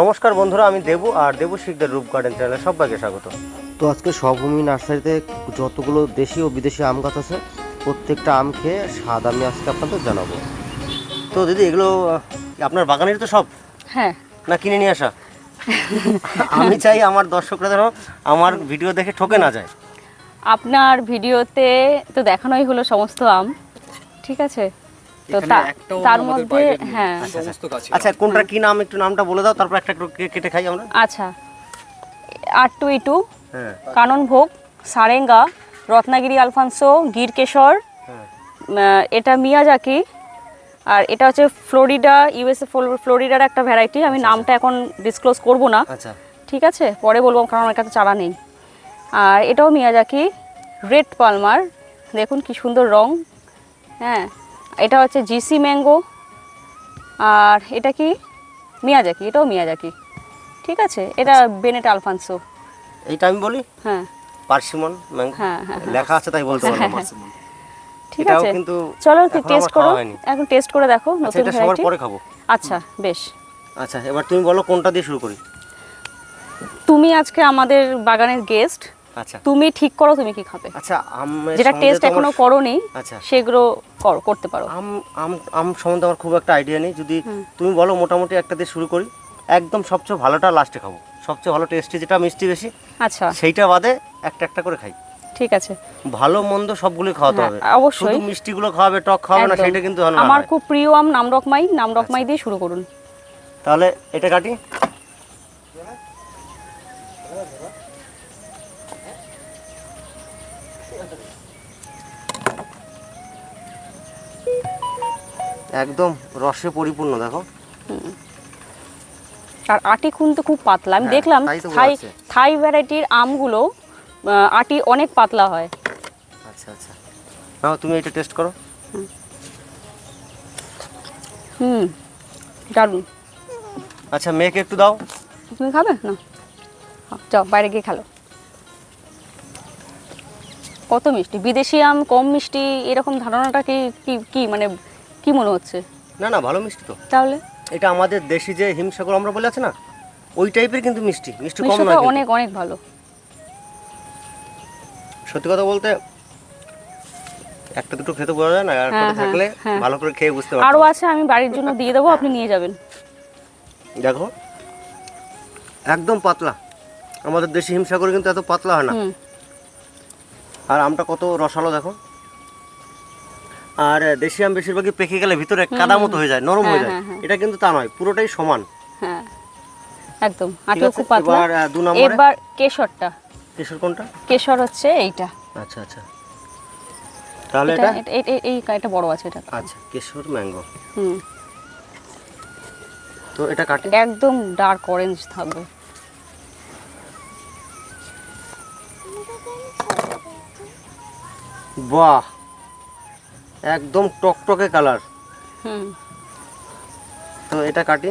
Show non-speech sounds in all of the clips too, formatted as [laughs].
নমস্কার বন্ধুরা আমি দেবু আর দেবু শিকদার রূপ গার্ডেন চ্যানেলে সবাইকে স্বাগত। তো আজকে সবভূমি নার্সারিতে যতগুলো দেশি ও বিদেশি আম গাছ আছে প্রত্যেকটা আম খেয়ে স্বাদ আমি আজকে আপনাদের জানাব। তো দিদি এগুলো আপনার বাগানের তো সব? হ্যাঁ। না কিনে নিয়ে আসা? আমি চাই আমার দর্শকরা যেন আমার ভিডিও দেখে ঠকে না যায়। আপনার ভিডিওতে তো দেখানোই হলো সমস্ত আম ঠিক আছে? তো তার মধ্যে হ্যাঁ। আচ্ছা কোনটা কি নাম একটু নামটা বলে দাও তারপর একটা কেটে খাই আমরা। আচ্ছা। আর টু ই টু হ্যাঁ সারেঙ্গা রত্নাগিরি আলফানসো গিরকেশর হ্যাঁ। এটা মিয়াজাকি আর এটা হচ্ছে ফ্লোরিডা ইউএসএ ফ্লোরিডার একটা ভ্যারাইটি আমি নামটা এখন ডিসক্লোজ করব না। আচ্ছা। ঠিক আছে? পরে বলব কারণ আমার কাছে চারা নেই। আর এটাও মিয়াজাকি রেড পালমার দেখুন কি সুন্দর রং। হ্যাঁ। এটা হচ্ছে জিসি ম্যাঙ্গো আর এটা কি? মিয়াজাকি এটাও মিয়াজাকি ঠিক আছে? এটা বেনেট আলফানসো এইটা আমি বলি? হ্যাঁ। পার্সিমন হ্যাঁ হ্যাঁ লেখা আছে তাই বলতে পারলাম ঠিক আছে। কিন্তু চলো টেস্ট করো। এখন টেস্ট করে দেখো আচ্ছা নতুন এটা সবার ভ্যারাইটি পরে খাব। আচ্ছা বেশ। আচ্ছা এবার তুমি বলো কোনটা দিয়ে শুরু করি। তুমি আজকে আমাদের বাগানের গেস্ট আচ্ছা। তুমি ঠিক করো তুমি কি খাবে। আচ্ছা আমের যেটা টেস্ট এখনও করোনি আচ্ছা। সেগুলো করো করতে পারো। আম আম আম সম্বন্ধে আমার খুব একটা আইডিয়া নেই। যদি তুমি বলো মোটামুটি একটা দিয়ে শুরু করি একদম সবচেয়ে ভালোটা লাস্টে খাব। সবচেয়ে ভালো টেস্টি যেটা মিষ্টি বেশি আচ্ছা। সেইটা বাদে একটা একটা করে খাই। ঠিক আছে। ভালো মন্দ সবগুলোই খাওয়াতে হ্যাঁ, হবে। অবশ্যই। শুধু মিষ্টিগুলো খাওয়াবে টক খাওয়াবে না সেটা কিন্তু ভালো আমার খুব প্রিয় আম নামরকমাই নামরকমাই দিয়ে শুরু করুন। তাহলে এটা কাটি। একদম রসে পরিপূর্ণ দেখো। আর আটি খুন তো খুব পাতলা। আমি হ্যাঁ, দেখলাম থাই থাই ভ্যারাইটির আমগুলো আটি অনেক পাতলা হয়। আচ্ছা আচ্ছা। নাও তুমি এটা টেস্ট করো। হুম দারুণ। আচ্ছা মেয়েকে একটু দাও। তুমি খাবে? না। হ্যাঁ, যাও বাইরে গিয়ে খেলো। কত মিষ্টি? বিদেশি আম কম মিষ্টি এরকম ধারণাটা কি কি কি মানে কি মনে হচ্ছে? না না ভালো মিষ্টি তো। তাহলে? এটা আমাদের দেশি যে হিমসাগর আমরা বলে আছে না ওই টাইপের কিন্তু মিষ্টি মিষ্টি কম নয় অনেক অনেক ভালো। সত্যি কথা বলতে একটা দুটো খেতে বোঝা যায় না আর হ্যাঁ, হ্যাঁ, থাকলে হ্যাঁ। ভালো করে খেয়ে বুঝতে আরও আরও আছে আমি বাড়ির জন্য দিয়ে দেবো আপনি নিয়ে যাবেন। দেখো একদম পাতলা। আমাদের দেশি হিমসাগর কিন্তু এত পাতলা হয় না। আর আমটা কত রসালো দেখো। আর দেশি আম বেশিরভাগই পেকে গেলে ভিতরে কাদা মতো হয়ে যায় নরম হয়ে হ্যাঁ, যায়। হ্যাঁ, হ্যাঁ। এটা কিন্তু তা নয় পুরোটাই সমান। হ্যাঁ একদম। আটিও খুব পাতলা। এবার দু নম্বরে? এবার কেশরটা। কেশর কোনটা? কেশর হচ্ছে এইটা। আচ্ছা আচ্ছা। তাহলে এটা- এই এটা বড় আছে এটা আচ্ছা কেশর ম্যাঙ্গো। হুম। তো এটা কাটে? একদম ডার্ক অরেঞ্জ থাকবে। বাহ! একদম টকটকে কালার। হুম। তো এটা কাটি।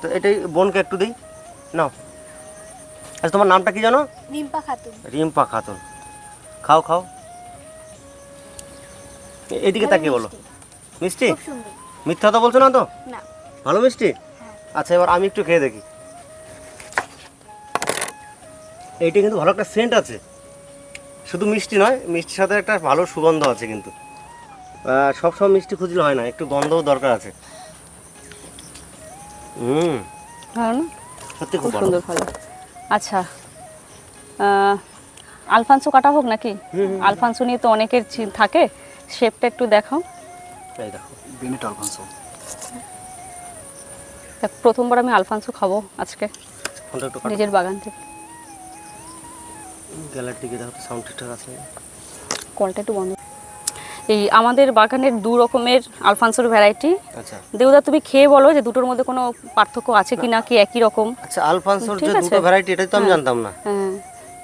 তো এটাই বোনকে একটু দিই। নাও। আচ্ছা তোমার নামটা কি জানো? রিম্পা খাতুন। রিম্পা খাতুন। খাও খাও। এদিকে তাকিয়ে বলো। মিষ্টি। মিথ্যা তো বলছো না তো? ভালো মিষ্টি? আচ্ছা এবার আমি একটু খেয়ে দেখি। এইটা কিন্তু ভালো একটা সেন্ট আছে। শুধু মিষ্টি নয় মিষ্টির সাথে একটা ভালো সুগন্ধ আছে কিন্তু। সবসময় মিষ্টি খুঁজলে হয় না একটু গন্ধও দরকার আছে। হুম। সত্যি খুব সুন্দর ভালো। আচ্ছা আলফানসো কাটা হোক নাকি? আলফানসো নিয়ে তো অনেকের থাকে শেপটা একটু দেখাও। এই দেখো বেনেট আলফানসো। প্রথমবার আমি আলফানসো খাব আজকে। নিজের বাগান থেকে। গ্যালার দেখো সাউন্ড ঠিকঠাক আছে। কলটা একটু বন্ধ। এই আমাদের বাগানের দু রকমের আলফানসোর ভ্যারাইটি আচ্ছা। দেউদা তুমি খেয়ে বলো যে দুটোর মধ্যে কোনো পার্থক্য আছে কি না কি একই রকম? আচ্ছা আলফানসোর যে দুটো ভ্যারাইটি এটাই তো আমি জানতাম না। হ্যাঁ।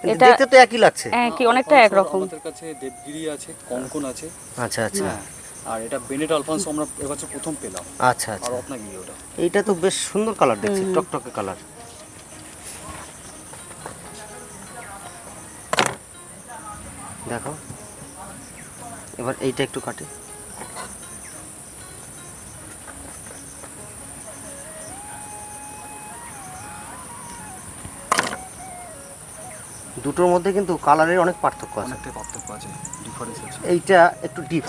এটা দেখতে তো একই লাগছে। হ্যাঁ কি অনেকটা একরকম। আমাদের কাছে দেবগিরি আছে কঙ্কন আছে। আচ্ছা আচ্ছা। হ্যাঁ। আর এটা বেনেট আলফানসো আমরা এবছর প্রথম পেলাম। আচ্ছা আর আচ্ছা রত্নাগিরি ওটা? এইটা তো বেশ সুন্দর কালার দেখছি টকটকে কালার দেখো। এবার এইটা একটু কাটে। দুটোর মধ্যে কিন্তু কালারের অনেক পার্থক্য আছে। একটা পার্থক্য আছে ডিফারেন্স আছে। এইটা একটু ডিপ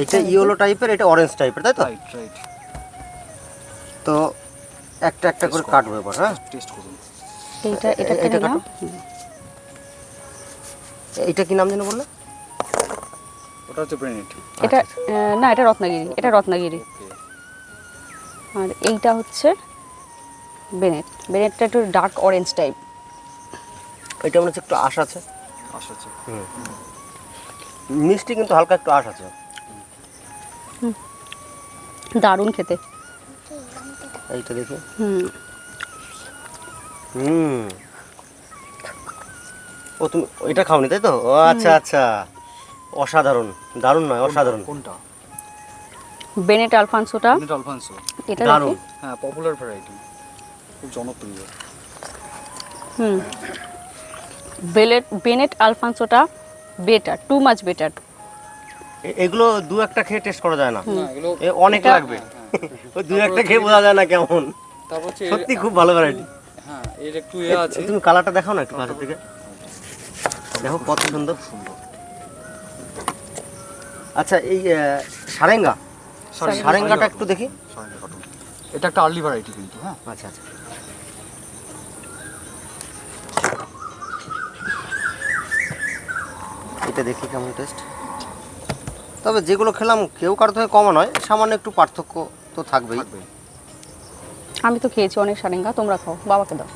এইটা ইয়েলো টাইপের এটা অরেঞ্জ টাইপের তাই তো? রাইট রাইট তো একটা একটা করে কাটবো এবার হ্যাঁ? টেস্ট করুন। এইটা এটা এটা কাটুন এইটা কি নাম যেন বললে? ওটা হচ্ছে ব্রেনেট এটা না এটা রত্নাগিরি এটা রত্নাগিরি। আর এইটা হচ্ছে বেনেট। বেনেটটা একটু ডার্ক অরেঞ্জ টাইপ এটা মনে হচ্ছে একটু আশ আছে। আচ্ছা আচ্ছা মিষ্টি কিন্তু হালকা একটু আশ আছে। দারুণ খেতে। এইটা দেখি। হুম। হুম। ও তুমি এটা খাওনি তাই তো? ও আচ্ছা আচ্ছা। অসাধারণ দারুণ নয় অসাধারণ। কোনটা? বেনেট আলফানসোটা ব্রেনেট আলফান্সো এটা দারুণ। হ্যাঁ পপুলার ভ্যারাইটি খুব জনপ্রিয়। হুম। বেলেট বেনেট আলফানসোটা বেটার টু মাচ বেটার এগুলো দু একটা খেয়ে টেস্ট করা যায় না। না এগুলো অনেক লাগবে। ওই দু একটা খেয়ে বোঝা যায় না কেমন। সত্যি খুব ভালো ভ্যারাইটি হ্যাঁ এর একটু ইয়ে আছে। তুমি কালারটা দেখাও না একটু কাছের থেকে। দেখো কত সুন্দর। সুন্দর আচ্ছা এই সারেঙ্গা? সারেঙ্গা। সারেঙ্গাটা একটু দেখি। এটা একটা আর্লি ভ্যারাইটি কিন্তু হ্যাঁ? আচ্ছা আচ্ছা। এটা দেখি কেমন টেস্ট তবে যেগুলো খেলাম কেউ কারও থেকে কমা নয় সামান্য একটু পার্থক্য তো থাকবেই। থাকবে আমি তো খেয়েছি অনেক সারেঙ্গা তোমরা খাও বাবাকে দাও।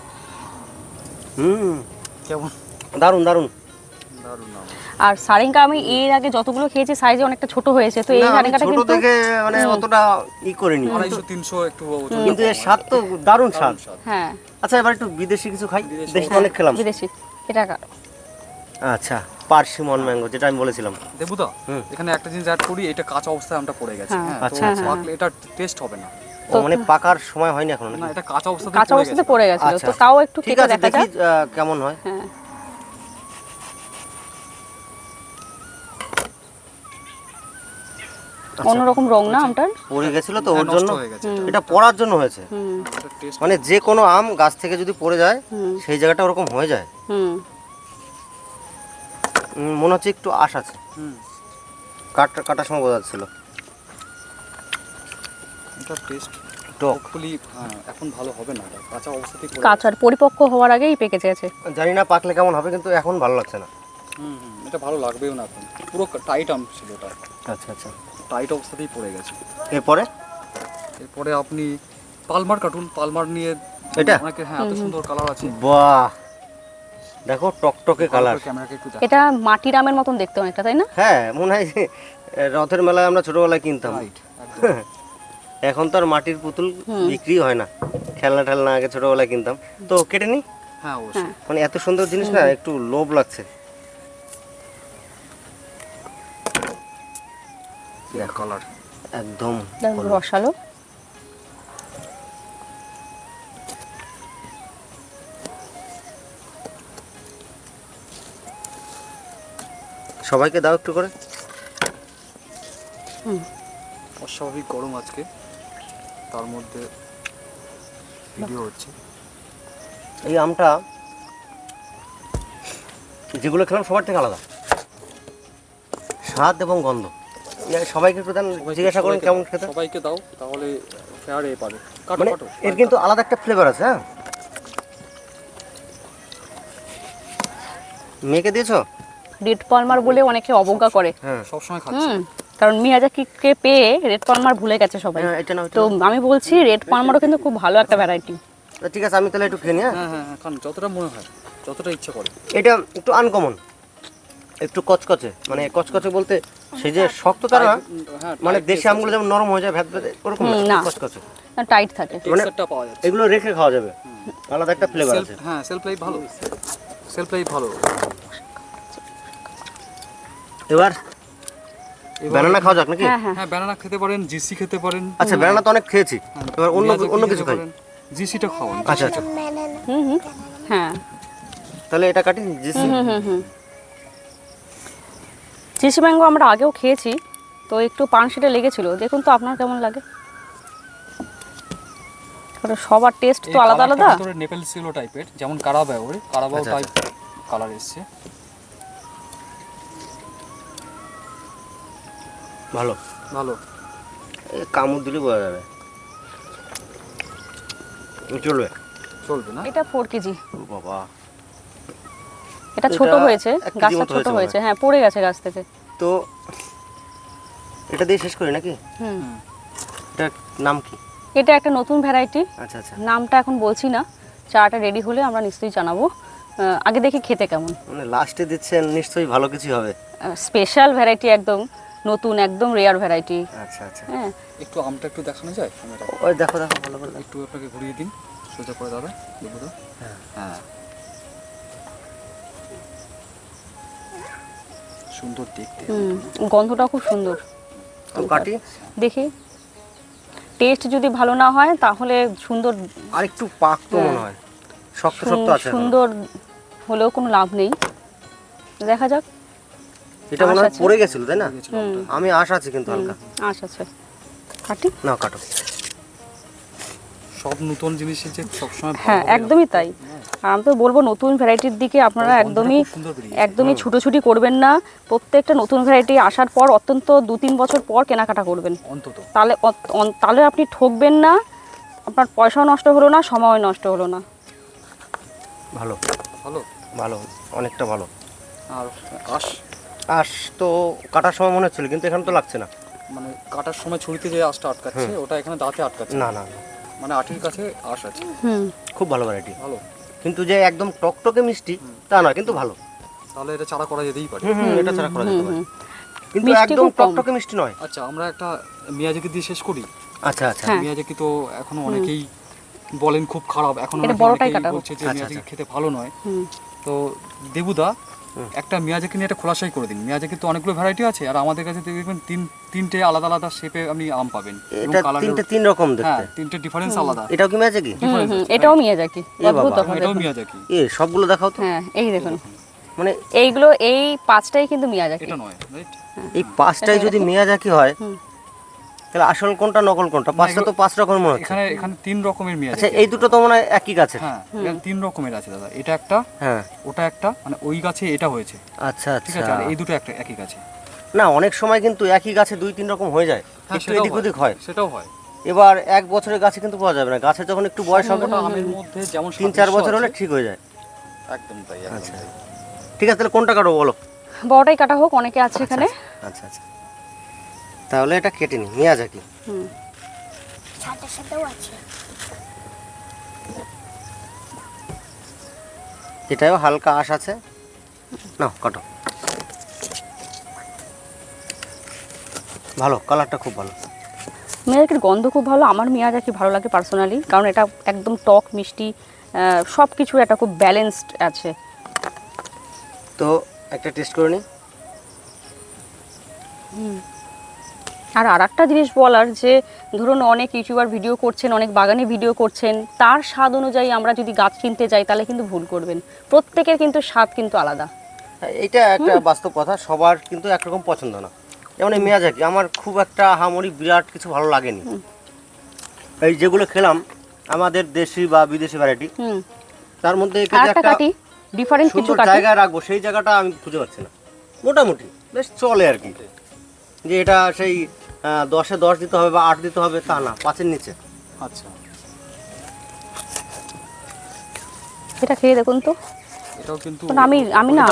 হুম। কেমন? দারুণ দারুণ। আর সারেঙ্গা আমি এর আগে যতগুলো খেয়েছি সাইজে অনেকটা ছোট হয়েছে। তো এই সারেঙ্গাটা ছোট কিন্তু থেকে মানে অতটা ই করিনি। আড়াইশো তিনশো একটু ওজন কিন্তু এর স্বাদ তো দারুণ স্বাদ। হ্যাঁ। আচ্ছা এবার একটু বিদেশি কিছু খাই। দেশি অনেক খেলাম। বিদেশি। এটা কা- আচ্ছা পার্সিমন ম্যাঙ্গো যেটা আমি বলেছিলাম। দেবুদা। এখানে একটা জিনিস অ্যাড করি এটা কাঁচা অবস্থায় আমটা পড়ে গেছে। হ্যাঁ, হ্যাঁ আচ্ছা, আচ্ছা। পাকলে এটা টেস্ট হবে না। মানে পাকার সময় হয়নি এখন না এটা কাঁচা অবস্থাতে কাঁচা অবস্থাতে পড়ে আচ্ছা তো তাও একটু ঠিক আছে দেখা কেমন হয়। হ্যাঁ। অন্যরকম রং না আমটার? পড়ে গেছিল তো হ্যাঁ, ওর জন্য। এটা পড়ার জন্য হয়েছে। হুম। এটা টেস্ট মানে যে কোনো আম গাছ থেকে যদি পড়ে যায় সেই জায়গাটা ওরকম হয়ে যায়। মনে হচ্ছে একটু আশ আছে। কাটা কাটার সময় বোঝা যাচ্ছিল। এটা টেস্ট টক। এখন ভালো হবে না। কাঁচা অবস্থাতেই কাঁচার পরিপক্ক হওয়ার আগেই পেকে গেছে। জানি না পাকলে কেমন হবে কিন্তু এখন ভালো লাগছে না। হুম হুম এটা ভালো লাগবেও না এখন। পুরো টাইট আম ছিল এটা আচ্ছা আচ্ছা। টাইট অবস্থাতেই পড়ে গেছে। এরপরে? এরপরে আপনি পালমার কাটুন পালমার নিয়ে এটা? অনেকে হ্যাঁ এত সুন্দর কালার আছে। বাহ! দেখো টকটকে কালার ক্যামেরাকে একটু এটা মাটির আমের মতন দেখতে অনেকটা তাই না? হ্যাঁ মনে হয় যে, রথের মেলায় আমরা ছোটবেলায় কিনতাম। রাইট [laughs] এখন তো আর মাটির পুতুল বিক্রি হয় না। খেলনা টেলনা আগে ছোটবেলায় কিনতাম। তো কেটে নি? হ্যাঁ অবশ্যই। মানে এত সুন্দর জিনিস না একটু লোভ লাগছে। দেখ কালার একদম রসালো। সবাইকে দাও একটু করে। অস্বাভাবিক গরম আজকে। তার মধ্যে ভিডিও হচ্ছে। এই আমটা যেগুলো খেলাম সবার থেকে আলাদা। স্বাদ এবং গন্ধ। সবাইকে একটু দেন জিজ্ঞাসা করেন কেমন খেতে। সবাইকে দাও তাহলে ফেয়ার এ পাবে। মানে এর কিন্তু আলাদা একটা ফ্লেভার আছে হ্যাঁ? মেয়েকে দিয়েছ? রেড পালমার বলে অনেকে অবজ্ঞা করে। হ্যাঁ সবসময় খাচ্ছি। হুম কারণ মিয়াজাকিকে পেয়ে রেড পালমার ভুলে গেছে সবাই। হ্যাঁ এটা না তো আমি বলছি রেড পালমারও কিন্তু খুব ভালো একটা ভ্যারাইটি ঠিক আছে আমি তাহলে একটু খেয়ে নিই হ্যাঁ? হ্যাঁ হ্যাঁ হ্যাঁ খান যতটা মনে হয় যতটা ইচ্ছা করে। এটা একটু আনকমন একটু কচকচে মানে কচকচে বলতে সেই যে শক্ত তারা না, হ্যাঁ মানে দেশি আমগুলো যেমন নরম হয়ে যায় ভেদ ভেদে ওরকম না না। কচকচে। টাইট থাকে। যাচ্ছে। এগুলো রেখে খাওয়া যাবে। আলাদা একটা ফ্লেভার আছে। হ্যাঁ সেলফ লাইফ ভালো। সেলফ লাইফ ভালো। এবার ব্যানানা খাওয়া যাক নাকি? হ্যাঁ হ্যাঁ। হ্যাঁ ব্যানানা খেতে পারেন জিসি খেতে পারেন। আচ্ছা ব্যানানা তো অনেক খেয়েছি। এবার অন্য অন্য কিছু খাই। জিসিটা খাওয়ান। আচ্ছা আচ্ছা। হুম হুম। হ্যাঁ। তাহলে এটা কাটি জিসি হুম হুম হুম। চিসি ম্যাঙ্গো আমরা আগেও খেয়েছি তো একটু পানশিটা লেগেছিল। দেখুন তো আপনার কেমন লাগে। সবার টেস্ট তো আলাদা আলাদা। নেপেল সিলো টাইপের যেমন কারাবাও কারাবাও আচ্ছা, টাইপ কালার এসছে। ভালো। ভালো। এ কামড় দিলে বোঝা যাবে। চলবে। চলবে না? এটা ফোর কেজি। ও বাবা। এটা ছোট হয়েছে গাছটা ছোট হয়েছে হ্যাঁ। পড়ে গেছে গাছ থেকে। তো এটা দিয়ে শেষ করি নাকি? হুম। এটার নাম কি? এটা একটা নতুন ভ্যারাইটি। আচ্ছা আচ্ছা। নামটা এখন বলছি না। চাটা রেডি হলে আমরা নিশ্চয়ই জানাব। আগে দেখি খেতে কেমন। মানে লাস্টে দিচ্ছেন নিশ্চয়ই ভালো কিছু হবে। স্পেশাল ভ্যারাইটি একদম নতুন একদম রেয়ার ভ্যারাইটি আচ্ছা আচ্ছা। হ্যাঁ। একটু আমটা একটু দেখানো যায়? ক্যামেরা ওই দেখো দেখো ভালো করে একটু আপনাকে ঘুরিয়ে দিন সোজা করে দাদা হ্যাঁ। হ্যাঁ। সুন্দর দেখতে। হুম গন্ধটা খুব সুন্দর। কাটি দেখি। টেস্ট যদি ভালো না হয় তাহলে সুন্দর আর একটু পাক তো হ্যাঁ। মনে হয়। শক্ত শক্ত আছে সুন্দর হলেও কোনো লাভ নেই। দেখা যাক। এটা মনে হয় পড়ে গেছিল তাই না? হুম আমি আশ আছে কিন্তু হালকা। আচ্ছা আচ্ছা কাটি না কাটো। সব নতুন জিনিসের যে সবসময় হ্যাঁ একদমই তাই। আমি তো বলব নতুন ভ্যারাইটির দিকে আপনারা একদমই। একদমই ছুটোছুটি করবেন না। প্রত্যেকটা নতুন ভ্যারাইটি আসার পর অত্যন্ত দু তিন বছর পর কেনাকাটা করবেন। অন্তত। তাহলে তাহলে আপনি ঠকবেন না। আপনার পয়সাও নষ্ট হলো না সময় নষ্ট হলো না। ভালো। ভালো। ভালো। অনেকটা ভালো। আর আশ? আশ তো কাটার সময় মনে হচ্ছিল কিন্তু এখানে তো লাগছে না। মানে কাটার সময় ছুরিতে যে আশটা আটকাচ্ছে ওটা এখানে দাঁতে আটকাচ্ছে। না না। মানে আটির কাছে আশ আছে। হুম। খুব ভালো ভ্যারাইটি ভালো। কিন্তু যে একদম টকটকে মিষ্টি তা নয় কিন্তু ভালো। তাহলে এটা চারা করা যেতেই পারে। এটা ছাড়া করা যেতে পারে। কিন্তু একদম টকটকে মিষ্টি নয়। আচ্ছা আমরা একটা মিয়াজাকি দিয়ে শেষ করি। আচ্ছা আচ্ছা। হ্যাঁ। মিয়াজাকি তো এখনও অনেকেই বলেন খুব খারাপ। এখন এটা বড়টাই কাটা হোক। বলছে যে আচ্ছা, মিয়াজাকি আচ্ছা। খেতে ভালো নয়। তো দেবুদা। একটা মিয়াজাকি নিয়ে একটা খোলাসাই করে দিন। মিয়াজাকি তো অনেকগুলো ভ্যারাইটি আছে আর আমাদের কাছে দেখবেন তিন তিনটে আলাদা আলাদা শেপে আপনি আম পাবেন। এটা তিনটে তিন রকম হ্যাঁ তিনটে ডিফারেন্স আলাদা। এটাও কি ম্যাচে কি হুম difference হুম আছে, এটাও? মিয়াজাকি। অদ্ভুত এটাও মিয়াজাকি। এ সবগুলো দেখাও তো। হ্যাঁ এই দেখুন। মানে এইগুলো এই পাঁচটাই কিন্তু মিয়াজাকি। এটা নয় রাইট এই পাঁচটাই যদি মিয়াজাকি হয়। তাহলে আসল কোনটা নকল কোনটা? পাঁচটা তো পাঁচ রকম মনে হচ্ছে। এখানে এখানে তিন রকমের আচ্ছা এই দুটো তো মনে হয় একই গাছের। হ্যাঁ এখানে তিন রকমের আছে দাদা। এটা একটা হ্যাঁ। ওটা একটা মানে ওই গাছে এটা হয়েছে। আচ্ছা ঠিক আচ্ছা। আছে আর এই দুটো একটা একই গাছে। না অনেক সময় কিন্তু একই গাছে দুই তিন রকম হয়ে যায়। হ্যাঁ, একটু সেটাও এদিক ওদিক হয়। সেটাও হয়। এবার এক বছরের গাছে কিন্তু পাওয়া যাবে না। গাছের যখন একটু বয়স হবে আমের মধ্যে যেমন তিন চার বছর হলে ঠিক হয়ে যায়। একদম তাই আচ্ছা। ঠিক আছে তাহলে কোনটা কাটো বলো? বড়টাই কাটা হোক অনেকে আছে এখানে। আচ্ছা আচ্ছা। তাহলে এটা কেটে নি মিয়াজাকি হুম। সাথে সাথেও আছে। এটাও হালকা আশ আছে। না কাটো। ভালো কালারটা খুব ভালো। মিয়াজাকির গন্ধ খুব ভালো আমার মিয়াজাকি ভালো লাগে পার্সোনালি কারণ এটা একদম টক মিষ্টি সব কিছু এটা খুব ব্যালেন্সড আছে। তো একটা টেস্ট করে নিই আর আর একটা জিনিস বলার যে ধরুন অনেক ইউটিউবার ভিডিও করছেন অনেক বাগানে ভিডিও করছেন তার স্বাদ অনুযায়ী আমরা যদি গাছ কিনতে যাই তাহলে কিন্তু ভুল করবেন। প্রত্যেকের কিন্তু স্বাদ কিন্তু আলাদা। এটা একটা বাস্তব কথা সবার কিন্তু একরকম পছন্দ না। যেমন এই মেয়াজাকি আমার খুব একটা হামরি বিরাট কিছু ভালো লাগেনি। এই যেগুলো খেলাম আমাদের দেশি বা বিদেশি ভ্যারাইটি তার মধ্যে একটা ডিফারেন্ট কিছু জায়গায় রাখব সেই জায়গাটা আমি খুঁজে পাচ্ছি না। মোটামুটি বেশ চলে আর কি। যে এটা সেই দশে দশ দিতে হবে বা আট দিতে হবে তা না পাঁচের নিচে। আচ্ছা। এটা খেয়ে দেখুন তো। এটাও কিন্তু আমি আমি না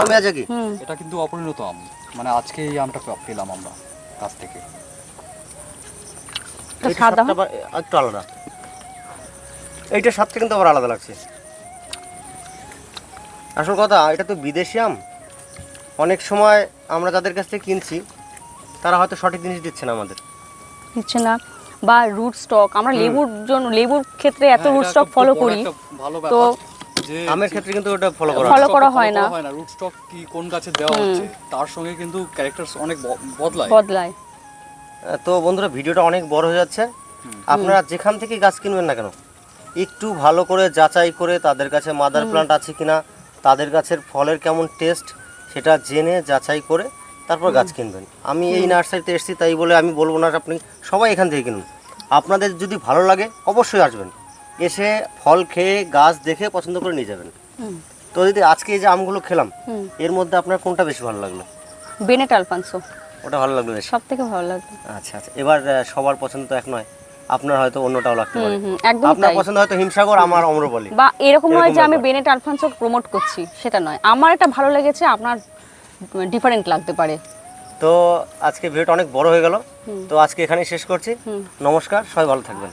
এটা কিন্তু অপরিণত আম। মানে আজকে এই আমটা পেলাম আমরা গাছ থেকে। এটা সাদা? আবার একটু আলাদা। এইটার স্বাদটা কিন্তু আবার আলাদা লাগছে। আসল কথা এটা তো বিদেশি আম। অনেক সময় আমরা যাদের কাছ থেকে কিনছি তারা হয়তো সঠিক জিনিস দিচ্ছে না আমাদের। দিচ্ছে না। বা রুট স্টক আমরা লেবুর জন্য লেবুর ক্ষেত্রে এত হ্যাঁ, রুট স্টক ফলো করি। তো আমের ক্ষেত্রে কিন্তু ওটা ফলো করা Follow হয়। করা হয় না। হয় না। রুট স্টক কি কোন গাছে দেওয়া হচ্ছে তার সঙ্গে কিন্তু ক্যারেক্টার অনেক বদলায়। বদলায়। তো বন্ধুরা ভিডিওটা অনেক বড় হয়ে যাচ্ছে। আপনারা যেখান থেকে গাছ কিনবেন না কেন একটু ভালো করে যাচাই করে তাদের কাছে মাদার প্লান্ট আছে কিনা তাদের গাছের ফলের কেমন টেস্ট সেটা জেনে যাচাই করে তারপর গাছ কিনবেন। আমি এই নার্সারিতে এসেছি তাই বলে আমি বলব না আপনি সবাই এখান থেকে কিনুন। আপনাদের যদি ভালো লাগে অবশ্যই আসবেন। এসে ফল খেয়ে গাছ দেখে পছন্দ করে নিয়ে যাবেন। তো যদি আজকে এই যে আমগুলো খেলাম এর মধ্যে আপনার কোনটা বেশি ভালো লাগল? বেনেট আলফানসো। ওটা ভালো লাগল সব থেকে ভালো লাগবে আচ্ছা আচ্ছা। এবার সবার পছন্দ তো এক নয়। আপনার হয়তো অন্যটাও লাগতে পারে। একদম আপনার পছন্দ হয়তো হিমসাগর আমার অম্রপলি বা এরকম নয় যে আমি। বেনেট আলফানসো প্রমোট করছি সেটা নয়। আমার এটা ভালো লেগেছে আপনার ডিফারেন্ট লাগতে পারে। তো আজকে ভিডিওটা অনেক বড় হয়ে গেল। তো আজকে এখানেই শেষ করছি। নমস্কার সবাই ভালো থাকবেন।